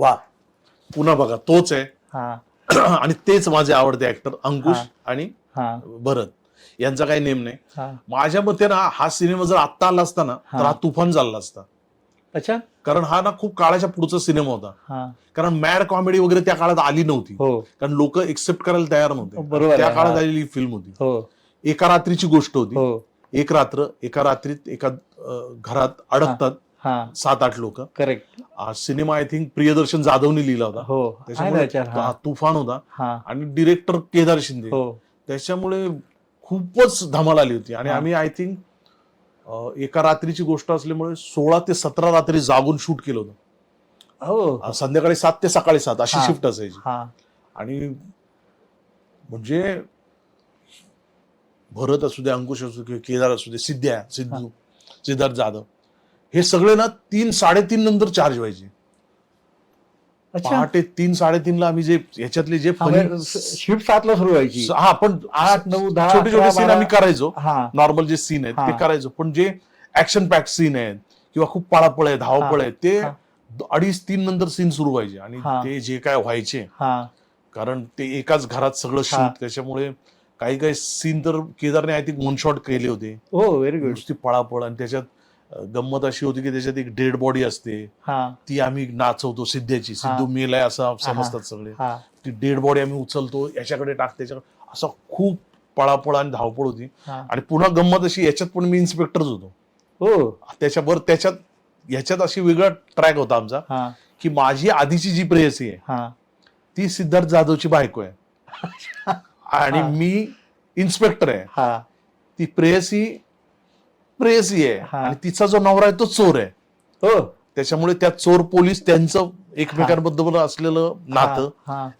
वा. पुन्हा बघा तोच आहे. हा. आणि तेच माझे आवडते ऍक्टर अंकुश हा. आणि हा. भरत. यांचा काही नेम नाही. हा. माझ्या मते ना हा सिनेमा जर आत्ता आला असता ना तर हा. हा तुफान चालला असता. अच्छा. कारण हा ना खूप काळाच्या पुढचा सिनेमा होता. हा. कारण मॅड कॉमेडी वगैरे त्या काळात आली नव्हती. हो. कारण लोक एक्सेप्ट करायला तयार नव्हते. बरोबर त्या काळात हा. आलेली फिल्म होती. हो. एका रात्रीची गोष्ट होती. हो. एक रात्र एका रात्रीत एका अं, घरात अडकतात. हा. सात आठ लोक correct cinema I think Priyadarshan जाधवने लिहिला होता. हो आहे ना त्याच्यामुळे हा. हा तुफान होता. हा. आणि डिरेक्टर केदार शिंदे. हो. त्याच्यामुळे खूपच धमाल आली होती. आणि हा. आम्ही आय थिंक एका रात्रीची गोष्ट असल्यामुळे सोळा ते सतरा रात्री जागून शूट केलं होतं. हो. अं, संध्याकाळी सात ते सकाळी सात अशी हा. शिफ्ट असायची. हा. आणि म्हणजे भरत असू दे अंकुश असू दे किंवा केदार असू दे सिद्ध्या सिद्धू सिद्धार्थ जाधव हे सगळे ना तीन साडेतीन नंतर चार्ज व्हायचे पहाटे तीन साडेतीनला आम्ही जे ह्याच्यातले जे funny- शिफ्ट सातला सुरू व्हायची हा पण आठ, नऊ, दहा, छोटे छोटे सीन. आम्ही करायचो नॉर्मल जे सीन आहेत ते. करायचो पण जे ऍक्शन पॅक सीन आहेत किंवा खूप पळापळ आहे धावपळ. आहे ते. अडीच तीन नंतर सीन सुरू व्हायचे आणि. ते जे काय व्हायचे कारण ते एकाच घरात सगळं. शूट त्याच्यामुळे काही काही सीन तर केदारने आय थिंक वन शॉट केले होते हो व्हेरी गुड नुसती पळापळ आणि त्याच्यात गंमत अशी होती की त्याच्यात एक डेड बॉडी असते. हा. ती आम्ही नाचवतो सिद्ध्याची सिद्धू मेलाय असं समजतात सगळे. हा. ती डेड बॉडी आम्ही उचलतो याच्याकडे टाक त्याच्याकडे. असं खूप पळापळ आणि धावपळ होती. हा. आणि पुन्हा गंमत अशी याच्यात पण मी इन्स्पेक्टरच होतो. हो. त्याच्यावर त्याच्यात याच्यात अशी वेगळा ट्रॅक होता आमचा हा. की माझी आधीची जी प्रेयसी आहे हा. ती सिद्धार्थ जाधवची बायको आहे. आणि हा. मी इन्स्पेक्टर आहे. हा. ती प्रेयसी प्रेयसी आहे. आणि तिचा जो नवरा आहे तो चोर आहे. हो. त्याच्यामुळे त्या चोर पोलीस त्यांचं एकमेकांबद्दल असलेलं नातं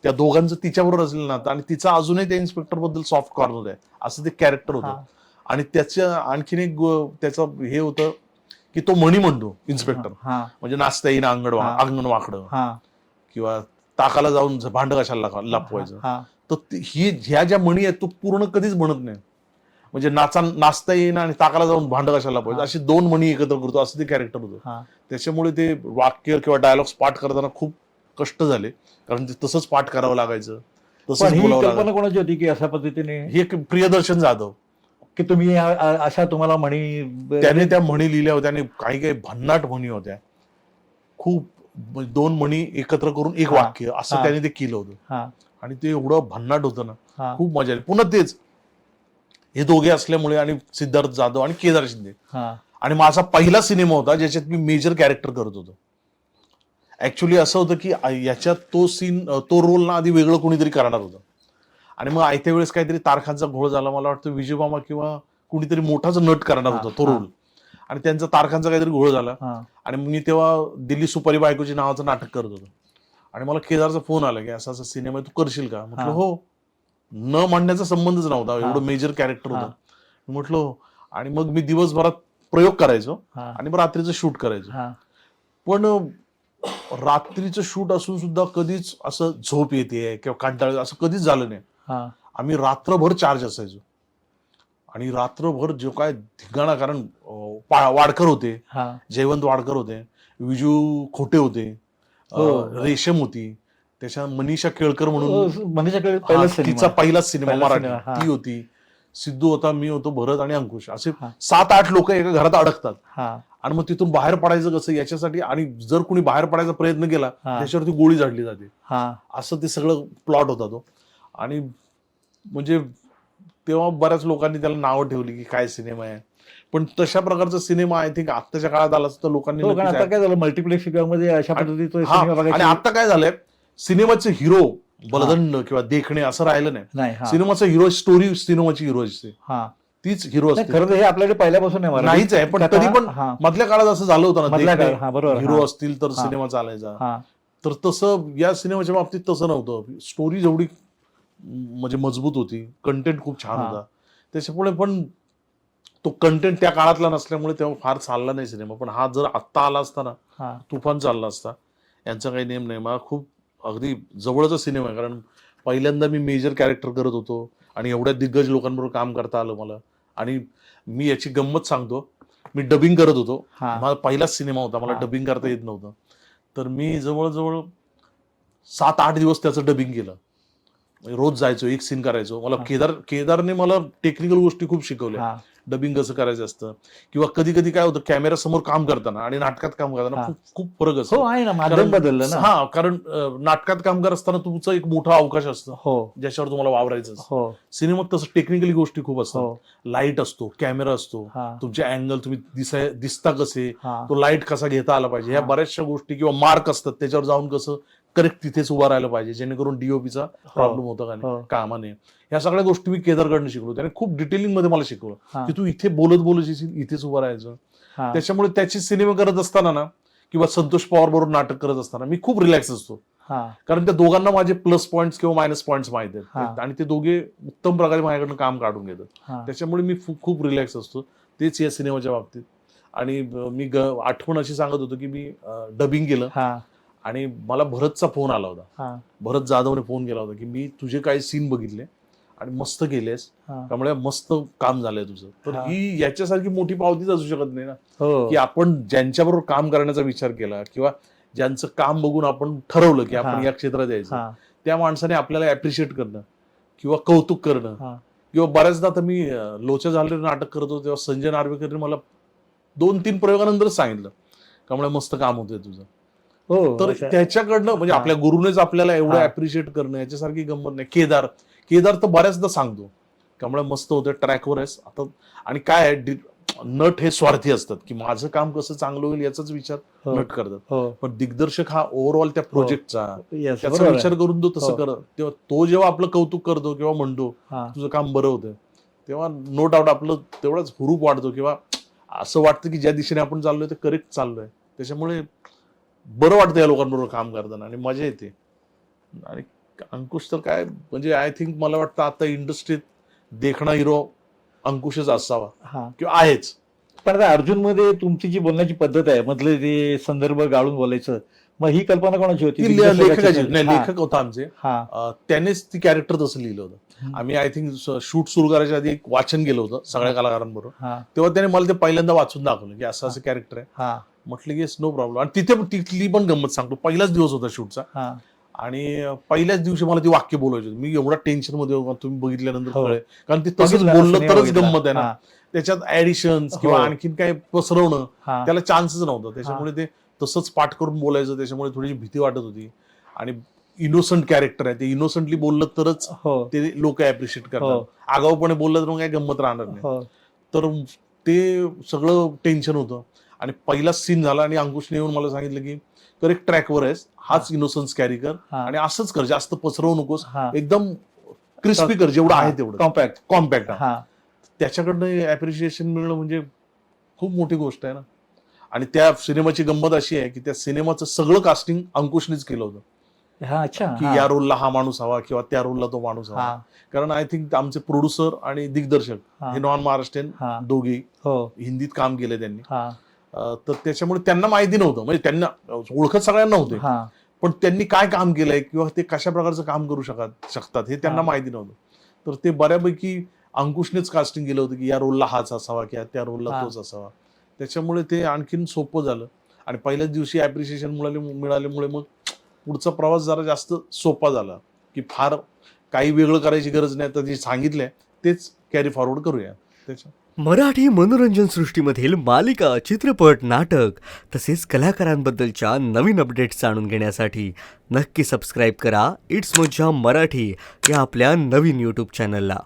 त्या दोघांचं तिच्याबरोबर असलेलं नातं आणि तिचा अजूनही त्या इन्स्पेक्टरबद्दल सॉफ्ट कॉर्नर आहे. असं ते कॅरेक्टर होतं. आणि त्याच्या आणखीन एक त्याचं हे होतं की तो म्हणी म्हणतो इन्स्पेक्टर म्हणजे नाचता येईन अंगण. अंगण वाकडं किंवा ताकाला जाऊन भांड कशाला लपवायचं. तर ही ह्या ज्या म्हणी आहेत तो पूर्ण कधीच म्हणत नाही. म्हणजे नाचा नाचता येईन आणि ताकाला जाऊन भांड कशाला हा. अशी दोन म्हणी एकत्र करतो असं ते कॅरेक्टर होतं. हा. त्याच्यामुळे ते वाक्य किंवा डायलॉग्स पाठ करताना खूप कष्ट झाले. कारण ते तसंच पाठ करावं लागायचं. लागायचं. कोणाची होती की अशा पद्धतीने हे एक प्रियदर्शन जाधव. की तुम्ही अशा तुम्हाला म्हणी त्याने त्या म्हणी लिहिल्या होत्या आणि काही काही भन्नाट म्हणी होत्या. खूप दोन म्हणी एकत्र करून एक. वाक्य असं. त्याने ते केलं होतं. आणि ते एवढं भन्नाट होतं ना खूप मजा आली. पुन्हा तेच हे दोघे असल्यामुळे आणि सिद्धार्थ जाधव आणि केदार शिंदे. हा. आणि माझा पहिला सिनेमा होता ज्याच्यात मी मेजर कॅरेक्टर करत होतो. ऍक्च्युली असं होतं की याच्यात तो सीन तो रोल ना आधी वेगळं कोणीतरी करणार होतं. आणि मग आयत्या वेळेस काहीतरी तारखांचा घोळ झाला मला वाटतं विजयमामा किंवा कुणीतरी मोठाच नट करणार होता तो रोल आणि त्यांचा तारखांचा काहीतरी घोळ झाला. आणि मी तेव्हा दिल्ली सुपारी बायकोची नावाचं नाटक करत होतो. आणि मला केदारचा फोन आला की असा असा सिनेमा तू करशील का? म्हटलं हा. न म्हणण्याचा संबंधच नव्हता. एवढं मेजर कॅरेक्टर. होतं. म्हटलं हो. आणि मग मी दिवसभरात प्रयोग करायचो आणि मग रात्रीचं शूट करायचो. पण रात्रीचं शूट असून सुद्धा कधीच असं झोप येते किंवा कंटाळ असं कधीच झालं नाही. आम्ही रात्रभर चार्ज असायचो. आणि रात्रभर जो काय धिगाणा कारण वाडकर होते. जयवंत वाडकर होते. विजू खोटे होते. हो. रेशम होती. त्याच्या मनीषा केळकर म्हणून हा, पहिलाच तिचा सिनेमा पहिलाच सिनेमा पहिला मराठी. सिनेमा. ती होती. सिद्धू होता मी होतो भरत आणि अंकुश. असे. सात आठ लोक एका घरात अडकतात. आणि मग तिथून बाहेर पडायचं कसं याच्यासाठी आणि जर कुणी बाहेर पडायचा प्रयत्न केला. त्याच्यावरती गोळी झाडली जाते. असं ते सगळं प्लॉट होता तो. आणि म्हणजे तेव्हा बऱ्याच लोकांनी त्याला नावं ठेवली की काय सिनेमा आहे. पण तशा प्रकारचा सिनेमा आय थिंक आत्ताच्या काळात आला असता लोकांनी हो आता काय झालं मल्टिप्लेक्समध्ये अशा पद्धतीचा आणि आता काय झालंय सिनेमाचे हिरो बलदंड किंवा देखणे असं राहिलं नाही. हा. सिनेमाचा हिरो स्टोरी सिनेमाची हिरो असते. हा. तीच हिरो नाही, असते. खरं तर हे आपल्याकडे पहिल्यापासून आहे मराठी. नाहीच आहे पण कथा- तरी पण हा. मधल्या काळात असं झालं होतं ना मधल्या काळात, हा, बरोबर, हिरो हा. असतील तर हा. सिनेमा चालायचा. हा. तर तसं या सिनेमाच्या बाबतीत तसं नव्हतं. स्टोरी जेवढी म्हणजे मजबूत होती कंटेंट खूप छान हा. होता. त्याच्यामुळे पण तो कंटेंट त्या काळातला नसल्यामुळे तेव्हा फार चालला नाही सिनेमा. पण हा जर आत्ता आला असता ना हा. तुफान चालला असता यांचा काही नेम नाही. मला खूप अगदी जवळचा सिनेमा आहे कारण पहिल्यांदा मी मेजर कॅरेक्टर करत होतो आणि एवढ्या दिग्गज लोकांबरोबर काम करता आलं मला. आणि मी याची गंमत सांगतो मी डबिंग करत होतो. हा. माझा पहिलाच सिनेमा होता मला. डबिंग करता येत नव्हतं. तर मी जवळजवळ सात आठ दिवस त्याचं डबिंग केलं. रोज जायचो एक सीन करायचो. मला केदार केदारने मला टेक्निकल गोष्टी खूप शिकवल्या. हा. डबिंग कसं करायचं असतं? किंवा कधी कधी काय होतं कॅमेरा समोर काम करताना आणि नाटकात काम करताना हा. खूप खूप फरक हो असतो आहे ना माध्यम बदललं ना. हा कारण नाटकात काम करत असताना तुमचा एक मोठा अवकाश असतो. हो. ज्याच्यावर तुम्हाला वावरायचं असतं. हो. सिनेमात तसं टेक्निकली गोष्टी खूप असतात. हो. लाइट असतो कॅमेरा असतो. हा. तुमचे अँगल तुम्ही दिसाय दिसता कसे? हा. तो लाइट कसा घेता आला पाहिजे? ह्या हा. बऱ्याचशा गोष्टी किंवा मार्क असतात. त्याच्यावर जाऊन कसं करेक्ट तिथेच उभा राहायला पाहिजे जेणेकरून डीओपीचा प्रॉब्लेम होता का नाही हो. कामाने ह्या सगळ्या गोष्टी मी केदारकडनं शिकलो त्याने खूप डिटेलिंगमध्ये मला शिकवलं हा. की तू इथे बोलत बोलत येशील, इथेच उभं राहायचं. हा. त्याच्यामुळे त्याची सिनेमा करत असताना ना किंवा संतोष पवार बरोबर नाटक करत असताना मी खूप रिलॅक्स असतो. हा. कारण त्या दोघांना माझे प्लस पॉईंट किंवा मायनस पॉईंट माहीत हा. आहेत आणि ते दोघे उत्तम प्रकारे माझ्याकडनं काम काढून घेतात. हा. त्याच्यामुळे मी खूप रिलॅक्स असतो. तेच या सिनेमाच्या बाबतीत. आणि मी आठवण अशी सांगत होतो की मी डबिंग केलं. हा. आणि मला भरतचा फोन आला होता. हा. भरत जाधवने फोन केला होता की मी तुझे काही सीन बघितले आणि मस्त केलेस. त्यामुळे मस्त काम झालंय तुझं. तर हा. याच्यासारखी मोठी पावतीच असू शकत नाही ना? हो. की आपण ज्यांच्याबरोबर काम करण्याचा विचार केला किंवा ज्यांचं काम बघून आपण ठरवलं की आपण. या क्षेत्रात यायचं त्या माणसाने आपल्याला अप्रिशिएट करणं किंवा कौतुक करणं. किंवा बऱ्याचदा आता मी लोचा झालेलं नाटक करत होतो तेव्हा संजय नार्वेकरने मला दोन तीन प्रयोगानंतरच सांगितलं. त्यामुळे मस्त काम होतंय तुझं. तर अशा- त्याच्याकडनं म्हणजे हा. आपल्या गुरुनेच आपल्याला एवढं हा. अप्रिशिएट करणं याच्यासारखी गंमत नाही. केदार केदार तर बऱ्याचदा सांगतो. त्यामुळे मस्त होतं ट्रॅकवर आहेस. आता आणि काय आहे नट हे स्वार्थी असतात की माझं काम कसं चांगलं होईल याचाच विचार हो. नट करतात. हो. पण दिग्दर्शक हा ओव्हरऑल त्या प्रोजेक्टचा त्याचा. विचार करून तो तसं हो. करत तेव्हा तो जेव्हा आपलं कौतुक करतो किंवा म्हणतो हा. तुझं काम बरं होतं तेव्हा नो डाऊट आपलं तेवढाच हुरूप वाढतो किंवा असं वाटतं की ज्या दिशेने आपण चाललोय ते करेक्ट चाललोय. त्याच्यामुळे बरं वाटतं या लोकांबरोबर काम करताना आणि मजा येते. आणि अंकुश तर काय म्हणजे आय थिंक मला वाटतं आता इंडस्ट्रीत देखणा हिरो अंकुशच असावा. हा. किंवा आहेच. पण आता अर्जुनमध्ये तुमची जी बोलण्याची पद्धत आहे मधले ते संदर्भ गाळून बोलायचं मग ही कल्पना कोणाची होती? लेखकाची नाही लेखक होता आमचे. त्यानेच ती कॅरेक्टर तसं लिहिलं होतं. आम्ही आय थिंक शूट सुरू करायच्या आधी एक वाचन केलं होतं सगळ्या कलाकारांबरोबर. तेव्हा त्याने मला ते पहिल्यांदा वाचून दाखवलं की असं असं कॅरेक्टर आहे. म्हटलं की नो प्रॉब्लेम आणि तिथे तिथली पण गंमत सांगतो. पहिलाच दिवस होता शूटचा. आणि पहिल्याच दिवशी मला ती वाक्य बोलायची होती. मी एवढा टेन्शनमध्ये तुम्ही बघितल्यानंतर हो. कळेल. कारण ते तसंच बोललं तरच. गंमत आहे ना. त्याच्यात ऍडिशन किंवा हो. आणखीन काय पसरवणं त्याला चान्सच नव्हता. त्याच्यामुळे ते तसंच पाठ करून बोलायचं त्याच्यामुळे थोडीशी भीती वाटत होती. आणि इनोसंट कॅरेक्टर आहे. ते इनोसंटली बोललं तरच हो. ते लोक अप्रिशिएट हो. करतात. आगाऊपणे बोललं तर मग काय गंमत राहणार नाही. हो. तर ते सगळं टेन्शन होतं. आणि पहिलाच सीन झाला आणि अंकुशने येऊन मला सांगितलं की करेक्ट ट्रॅकवर आहेस. हाच इनोसन्स कॅरी. कर आणि असंच कर. जास्त पसरवू नकोस. एकदम क्रिस्पी कर. जेवढं आहे तेवढं. कॉम्पॅक्ट कॉम्पॅक्ट त्याच्याकडनं अप्रिशिएशन मिळणं म्हणजे खूप मोठी गोष्ट आहे ना. आणि त्या सिनेमाची गंमत अशी आहे की त्या सिनेमाचं सगळं कास्टिंग अंकुशनेच केलं होतं. हा अच्छा. की या रोलला हा माणूस हवा किंवा त्या रोलला तो माणूस हवा. कारण आय थिंक आमचे प्रोड्युसर आणि दिग्दर्शक हा, नॉन महाराष्ट्रीयन दोघेही हो. हिंदीत काम केलं त्यांनी. तर त्याच्यामुळे त्यांना माहिती नव्हतं. म्हणजे त्यांना ओळखत सगळ्यांना नव्हते हा. पण त्यांनी काय काम केलंय किंवा ते कशा प्रकारचं काम करू शकत शकतात हे त्यांना. माहिती नव्हतं. तर ते बऱ्यापैकी अंकुशनेच कास्टिंग केलं होतं की या रोलला हाच असावा किंवा त्या रोलला. तोच असावा. त्याच्यामुळे ते आणखीन सोपं झालं. आणि पहिल्याच दिवशी ॲप्रिसिएशन मिळाले मिळाल्यामुळे मग पुढचा प्रवास जरा जास्त सोपा झाला. की फार काही वेगळं करायची गरज नाही. तर जे सांगितलंय तेच कॅरी फॉरवर्ड करूया. त्याच्या मराठी मनोरंजन सृष्टीमधील मालिका चित्रपट नाटक तसेच कलाकारांबद्दलच्या नवीन अपडेट्स जाणून घेण्यासाठी नक्की सबस्क्राईब करा. इट्स मज्जा मराठी या आपल्या नवीन यूट्यूब चॅनलला